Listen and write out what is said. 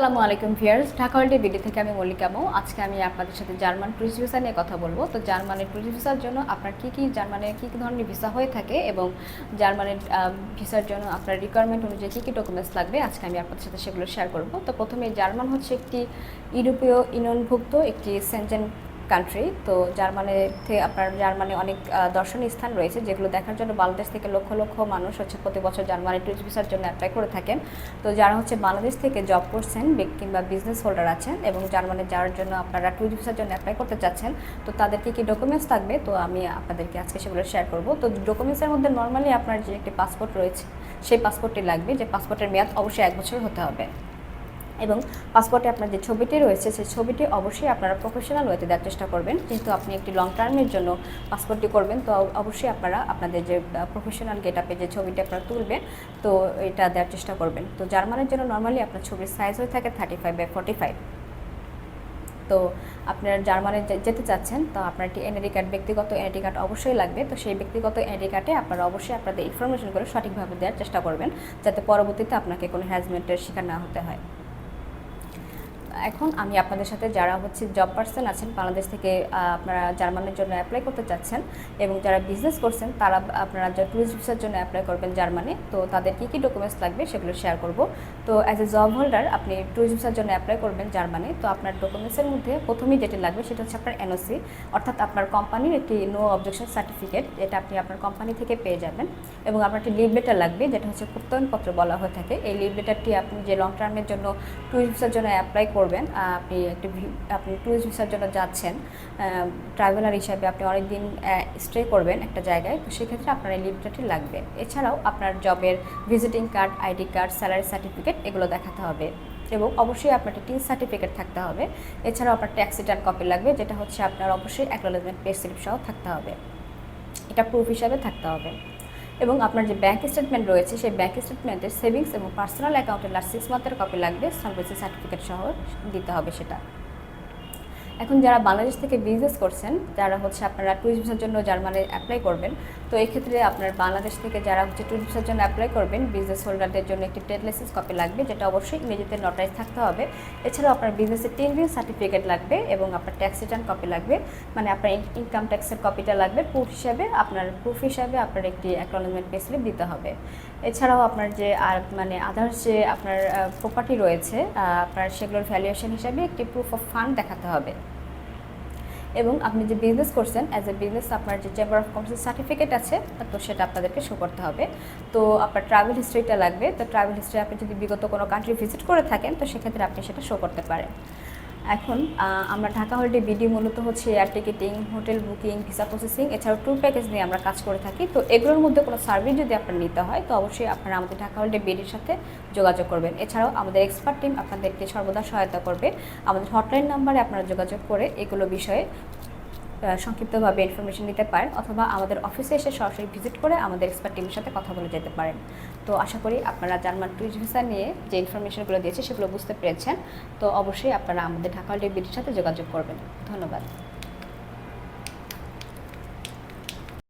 আসসালামু আলাইকুম ভিয়ার্স ঢাকা ওয়ার্ল্ডে বিডি থেকে আমি মল্লিকা মৌ। আজকে আমি আপনাদের সাথে জার্মান টুরিস্ট ভিসা নিয়ে কথা বলব। তো জার্মানের টুরিস্ট ভিসার জন্য আপনার কী কী জার্মানের কী কী ধরনের ভিসা হয়ে থাকে এবং জার্মানের ভিসার জন্য আপনার রিকোয়ারমেন্ট অনুযায়ী কী কী ডকুমেন্টস লাগবে, আজকে আমি আপনাদের সাথে সেগুলো শেয়ার করব। তো প্রথমে জার্মান হচ্ছে একটি ইউরোপীয় ইউনিয়নভুক্ত একটি সেন্টেন কান্ট্রি তো জার্মানি থেকে আপনার জার্মানি অনেক দর্শনীয় স্থান রয়েছে, যেগুলো দেখার জন্য বাংলাদেশ থেকে লক্ষ লক্ষ মানুষ হচ্ছে প্রতি বছর জার্মানি টুরিস্ট ভিসার জন্য অ্যাপ্লাই করে থাকেন। তো যারা হচ্ছে বাংলাদেশ থেকে জব করছেন কিংবা বিজনেস হোল্ডার আছেন এবং জার্মানি যাওয়ার জন্য আপনারা টুরিস্ট ভিসার জন্য অ্যাপ্লাই করতে চাচ্ছেন, তো তাদেরকে কি ডকুমেন্টস থাকবে? তো আমি আপনাদেরকে আজকে সেগুলো শেয়ার করব। তো ডকুমেন্টসের মধ্যে নর্মালি আপনার যে একটি পাসপোর্ট রয়েছে, সেই পাসপোর্টটি লাগবে। যে পাসপোর্টের মেয়াদ অবশ্যই এক বছর হতে হবে। এবং পাসপোর্টে আপনার যে ছবিটি রয়েছে, সেই ছবিটি অবশ্যই আপনারা প্রফেশনাল ওয়েতে দেওয়ার চেষ্টা করবেন। যেহেতু আপনি একটি লং টার্মের জন্য পাসপোর্টটি করবেন, তো অবশ্যই আপনারা আপনাদের যে প্রফেশনাল গেট আপে যে ছবিটি আপনারা তুলবেন, তো এটা দেওয়ার চেষ্টা করবেন। তো জার্মানের জন্য নর্মালি আপনার ছবির সাইজ হয়ে থাকে thirty five by forty five তো আপনার জার্মানে যেতে চাচ্ছেন, তো আপনার একটি এনআইডি কার্ড ব্যক্তিগত এনআইডি কার্ড অবশ্যই লাগবে। তো সেই ব্যক্তিগত এনআইডি কার্ডে আপনারা অবশ্যই আপনাদের ইনফরমেশনগুলো সঠিকভাবে দেওয়ার চেষ্টা করবেন, যাতে পরবর্তীতে আপনাকে কোনো হ্যাজমেন্টের শিকার না হতে হয়। এখন আমি আপনাদের সাথে যারা হচ্ছে জব পার্সন আছেন, বাংলাদেশ থেকে আপনারা জার্মানির জন্য অ্যাপ্লাই করতে চাচ্ছেন এবং যারা বিজনেস করছেন, তারা আপনারা যে ট্যুরিস্ট ভিসার জন্য অ্যাপ্লাই করবেন জার্মানি, তো তাদের কী কী ডকুমেন্টস লাগবে সেগুলো শেয়ার করব। তো অ্যাজ এ জব হোল্ডার আপনি ট্যুরিস্ট ভিসার জন্য অ্যাপ্লাই করবেন জার্মানি, তো আপনার ডকুমেন্টসের মধ্যে প্রথমেই যেটি লাগবে সেটা হচ্ছে আপনার এনওসি অর্থাৎ আপনার কোম্পানির একটি নো অবজেকশন সার্টিফিকেট যেটা আপনি আপনার কোম্পানি থেকে পেয়ে যাবেন এবং আপনার একটি লিভ লেটার লাগবে, যেটা হচ্ছে প্রত্যয়নপত্র বলা হয়ে থাকে। এই লিভ লেটারটি আপনি যে লং টার্মের জন্য ট্যুরিস্ট ভিসার জন্য অ্যাপ্লাই করবেন আহ, আপনি একটি আপনি ট্যুরিস্ট ভিসার জন্য যাচ্ছেন ট্রাভেলার হিসাবে আপনি অনেক দিন স্টে করবেন একটা জায়গায় তো সেক্ষেত্রে আপনার এই লিভ লেটারটি লাগবে। এছাড়াও আপনার জবের visiting card ID card salary certificate এগুলো দেখাতে হবে এবং অবশ্যই আপনার একটি সার্টিফিকেট থাকতে হবে। এছাড়াও আপনার ট্যাক্স রিটার্ন কপি লাগবে যেটা হচ্ছে আপনার অবশ্যই অ্যাকনোলেজমেন্ট পে স্লিপ সহ থাকতে হবে। এটা প্রুফ হিসাবে থাকতে হবে। এবং আপনার যে ব্যাঙ্ক স্টেটমেন্ট রয়েছে, সেই ব্যাঙ্ক স্টেটমেন্টের সেভিংস এবং পার্সোনাল অ্যাকাউন্টের লাস্ট সিক্স মান্থের কপি লাগবে সার্ভিসের সার্টিফিকেট সহ দিতে হবে সেটা। এখন যারা বাংলাদেশ থেকে বিজনেস করছেন, যারা হচ্ছে আপনারা ট্যুরিস্ট ভিসার জন্য জার্মানি অ্যাপ্লাই করবেন, তো এই ক্ষেত্রে আপনার বাংলাদেশ থেকে যারা হচ্ছে ট্যুরিস্ট ভিসার জন্য অ্যাপ্লাই করবেন বিজনেস হোল্ডারদের জন্য একটি ট্রেড লাইসেন্স কপি লাগবে, যেটা অবশ্যই ইংরেজিতে নোটাইজ থাকতে হবে। এছাড়াও আপনার বিজনেসের তিন দিন সার্টিফিকেট লাগবে এবং আপনার ট্যাক্স রিটার্ন কপি লাগবে। মানে আপনার ইনকাম ট্যাক্সের কপিটা লাগবে। প্রুফ হিসাবে আপনার প্রুফ হিসাবে আপনার একটি অ্যাকনোলেজমেন্ট পে স্লিপ দিতে হবে। এছাড়াও আপনার যে আর মানে আদার্স যে আপনার প্রপার্টি রয়েছে আপনার সেগুলোর ভ্যালুয়েশন হিসাবে একটি প্রুফ অফ ফান্ড দেখাতে হবে। এবং আপনি যে বিজনেস করছেন অ্যাজ এ বিজনেস আপনার যে চেম্বার অফ কমার্সের সার্টিফিকেট আছে, তো সেটা আপনাদেরকে শো করতে হবে। তো আপনার ট্রাভেল হিস্ট্রিটা লাগবে। তো ট্রাভেল হিস্ট্রি আপনি যদি বিগত কোনো কান্ট্রি ভিজিট করে থাকেন, তো সেক্ষেত্রে আপনি সেটা শো করতে পারেন। এখন আমরা ঢাকা হলিডে বিডি মূলত হচ্ছে air ticketing hotel booking visa processing এছাড়াও ট্যুর প্যাকেজ নিয়ে আমরা কাজ করে থাকি। তো এগুলোর মধ্যে কোনো সার্ভিস যদি আপনার নিতে হয়, তো অবশ্যই আপনারা আমাদের ঢাকা হলিডে বিডির সাথে যোগাযোগ করবেন। এছাড়াও আমাদের এক্সপার্ট টিম আপনাদেরকে সর্বদা সহায়তা করবে। আমাদের হটলাইন নাম্বারে আপনারা যোগাযোগ করে এগুলো বিষয়ে সংক্ষিপ্তভাবে ইনফরমেশন দিতে পারেন অথবা আমাদের অফিসে এসে সরাসরি ভিজিট করে আমাদের এক্সপার্ট টিমের সাথে কথা বলে যেতে পারেন। তো আশা করি আপনারা জার্মান টুরিস্ট ভিসা নিয়ে যে ইনফরমেশনগুলো দিয়েছে সেগুলো বুঝতে পেরেছেন। তো অবশ্যই আপনারা আমাদের ঢাকা ডেবিটির সাথে যোগাযোগ করবেন। ধন্যবাদ।